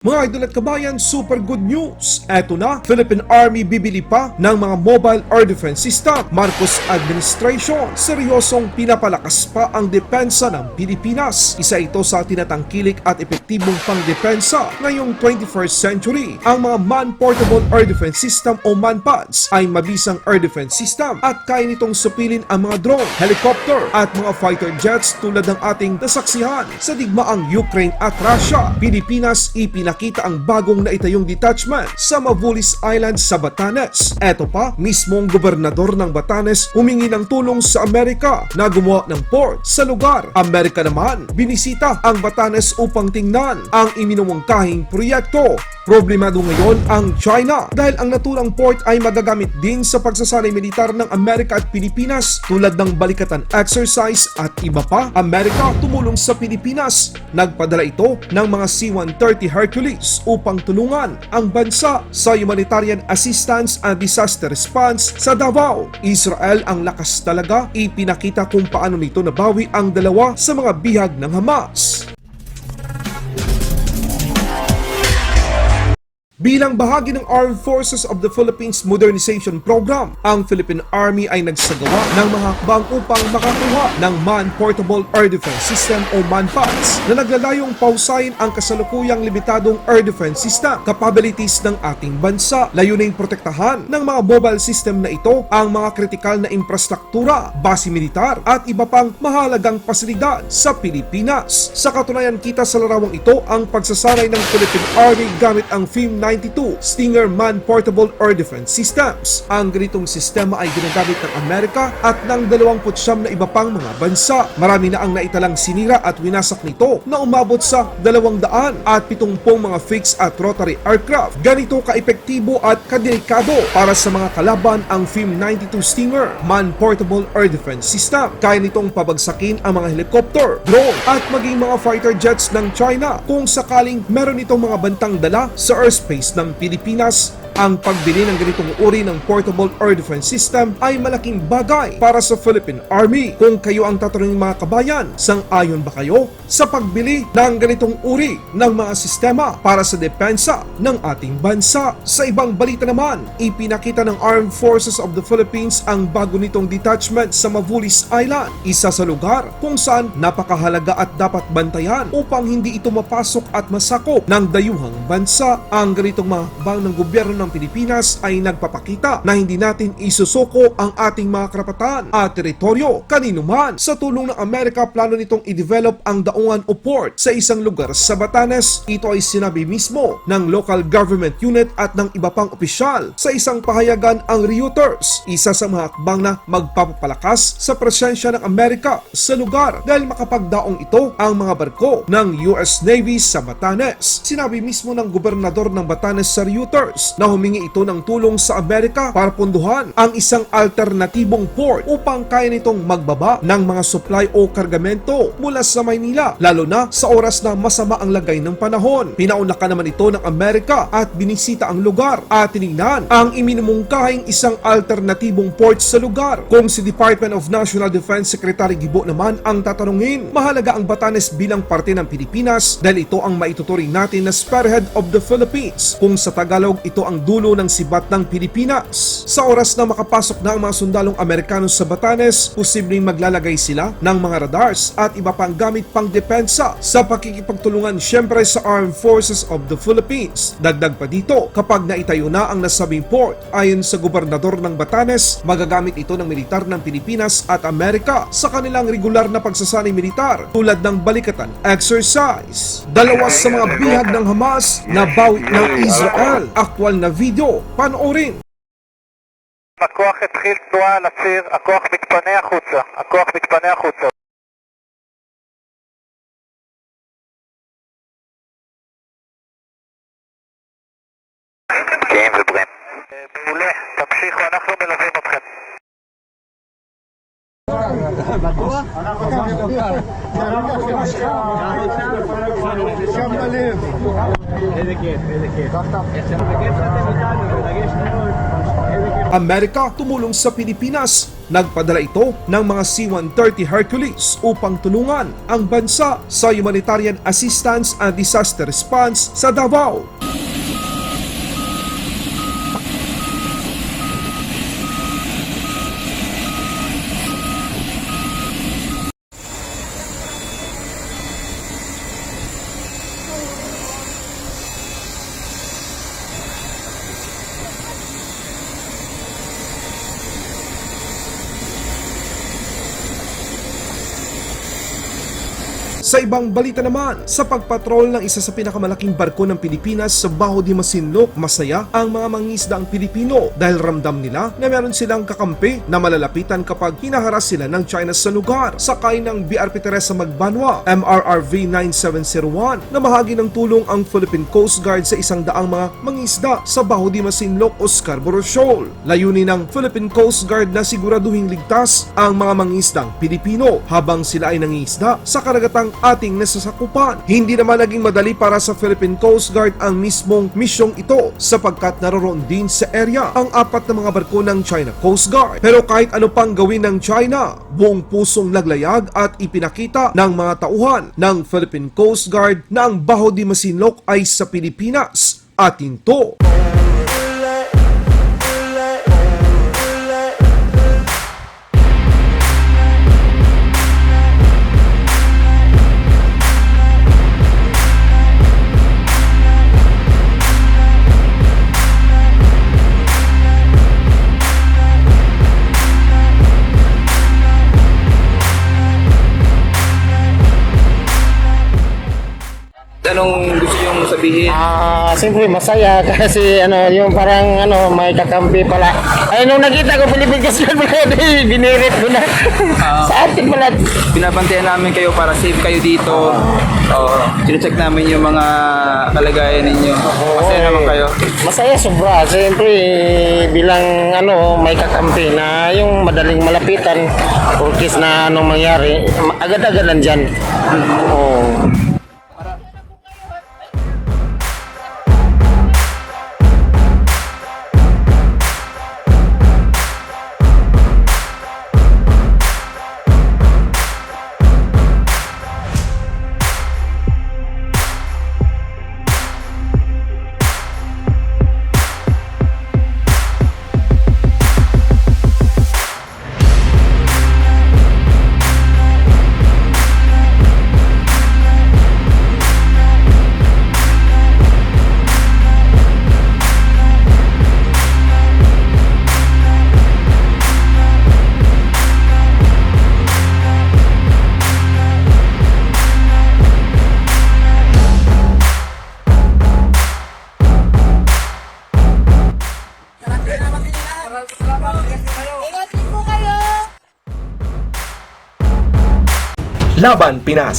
Mga idol at kabayan, super good news! Eto na, Philippine Army bibili pa ng mga mobile air defense system. Marcos Administration, seryosong pinapalakas pa ang depensa ng Pilipinas. Isa ito sa tinatangkilik at epektibong pangdepensa ngayong 21st century. Ang mga Man-Portable Air Defense System o MANPADS ay mabisang air defense system at kaya nitong supilin ang mga drone, helicopter at mga fighter jets tulad ng ating nasaksihan sa digmaang Ukraine at Russia. Pilipinas ipinakita ang bagong naitayong detachment sa Mavulis Island sa Batanes. Eto pa, mismong gobernador ng Batanes humingi ng tulong sa Amerika na gumawa ng port sa lugar. Amerika naman, binisita ang Batanes upang tingnan ang iminumungkahing proyekto. Problemado ngayon ang China dahil ang naturang port ay magagamit din sa pagsasanay militar ng Amerika at Pilipinas tulad ng balikatan exercise at iba pa. Amerika tumulong sa Pilipinas. Nagpadala ito ng mga C-130 Hercules upang tulungan ang bansa sa humanitarian assistance and disaster response sa Davao. Israel ang lakas talaga ipinakita kung paano nito nabawi ang dalawa sa mga bihag ng Hamas. Bilang bahagi ng Armed Forces of the Philippines Modernization Program, ang Philippine Army ay nagsagawa ng mahakbang upang makakuha ng Man-Portable Air Defense System o MANPADS na naglalayong pausayin ang kasalukuyang limitadong air defense system, capabilities ng ating bansa, layuning protektahan ng mga mobile system na ito ang mga kritikal na infrastruktura, base militar at iba pang mahalagang pasilidad sa Pilipinas. Sa katunayan kita sa larawang ito ang pagsasanay ng Philippine Army gamit ang FIM-9 1992 Stinger Man Portable Air Defense Systems. Ang ganitong sistema ay ginagamit ng Amerika at ng 29 na iba pang mga bansa. Marami na ang naitalang sinira at winasak nito na umabot sa 200 at 70 mga fixed at rotary aircraft. Ganito kaepektibo at kadelikado para sa mga kalaban ang FIM-92 Stinger Man Portable Air Defense System. Kaya nitong pabagsakin ang mga helicopter, drone at maging mga fighter jets ng China kung sakaling meron itong mga bantang dala sa airspace ng Pilipinas ang pagbili ng ganitong uri ng portable air defense system ay malaking bagay para sa Philippine Army. Kung kayo ang tatanungin mga kabayan, sang-ayon ba kayo sa pagbili ng ganitong uri ng mga sistema para sa depensa ng ating bansa? Sa ibang balita naman, ipinakita ng Armed Forces of the Philippines ang bago nitong detachment sa Mavulis Island, isa sa lugar kung saan napakahalaga at dapat bantayan upang hindi ito mapasok at masakop ng dayuhang bansa. Ang ganitong mga bang ng gobyerno ng Pilipinas ay nagpapakita na hindi natin isusuko ang ating mga karapatan at teritoryo kanino man. Sa tulong ng Amerika, plano nitong i-develop ang daungan o port sa isang lugar sa Batanes. Ito ay sinabi mismo ng local government unit at ng iba pang opisyal sa isang pahayagan ang Reuters. Isa sa mga hakbang na magpapalakas sa presensya ng Amerika sa lugar dahil makapagdaong ito ang mga barko ng US Navy sa Batanes. Sinabi mismo ng gobernador ng Batanes sa Reuters na humingi ito ng tulong sa Amerika para punduhan ang isang alternatibong port upang kaya nitong magbaba ng mga supply o kargamento mula sa Maynila lalo na sa oras na masama ang lagay ng panahon. Pinaunlakan naman ito ng Amerika at binisita ang lugar at tinignan ang iminumungkahing isang alternatibong port sa lugar. Kung si Department of National Defense Secretary Gibo naman ang tatanungin, mahalaga ang Batanes bilang parte ng Pilipinas dahil ito ang maituturing natin na spearhead of the Philippines. Kung sa Tagalog, ito ang dulo ng sibat ng Pilipinas. Sa oras na makapasok na ang mga sundalong Amerikano sa Batanes, posibleng maglalagay sila ng mga radars at iba pang gamit pang depensa sa pakikipagtulungan syempre sa Armed Forces of the Philippines. Dagdag pa dito, kapag naitayo na ang nasabing port, ayon sa gobernador ng Batanes, magagamit ito ng militar ng Pilipinas at Amerika sa kanilang regular na pagsasanay militar tulad ng balikatan exercise. Dalawa sa mga bihag ng Hamas na bawi ng Israel. Aktwal na video, panoorin. הכוח התחיל תנועה על הציר, הכוח מתפנה החוצה, הכוח מתפנה החוצה. Amerika tumulong sa Pilipinas Nagpadala ito ng mga C-130 Hercules upang tulungan ang bansa sa humanitarian assistance and disaster response sa Davao. Sa ibang balita naman, sa pagpatrol ng isa sa pinakamalaking barko ng Pilipinas sa Baho di Masinloc, masaya ang mga mangisdaang Pilipino dahil ramdam nila na meron silang kakampi na malalapitan kapag hinaharas sila ng China sa lugar. Sakay ng BRP Teresa Magbanwa, MRRV 9701, na bahagi ng tulong ang Philippine Coast Guard sa isang daang mga mangisda sa Baho di Masinloc o Scarborough Shoal. Layunin ng Philippine Coast Guard na siguraduhing ligtas ang mga mangisdang Pilipino habang sila ay nangisda sa karagatang ating nasasakupan. Hindi naman naging madali para sa Philippine Coast Guard ang mismong misyong ito sapagkat naroroon din sa area ang apat na mga barko ng China Coast Guard. Pero kahit ano pang gawin ng China, buong pusong naglayag at ipinakita ng mga tauhan ng Philippine Coast Guard na ang Baho di Masinloc ay sa Pilipinas. Atin to. Anong gusto niyong sabihin? Ah, siyempre masaya kasi ano, yung parang ano, may kakampi pala. Ay, nung nakita ko Philippine Coast Guard pala, binirit ko na. Sa atin pala. Binabantayan namin kayo para safe kayo dito. Oo. Sinecheck namin yung mga kalagayan ninyo. Masaya naman kayo. Masaya sobra. Siyempre, bilang ano, may kakampi na yung madaling malapitan. Porkis na anong mangyari, agad-agad nandyan. Oo. Laban Pinas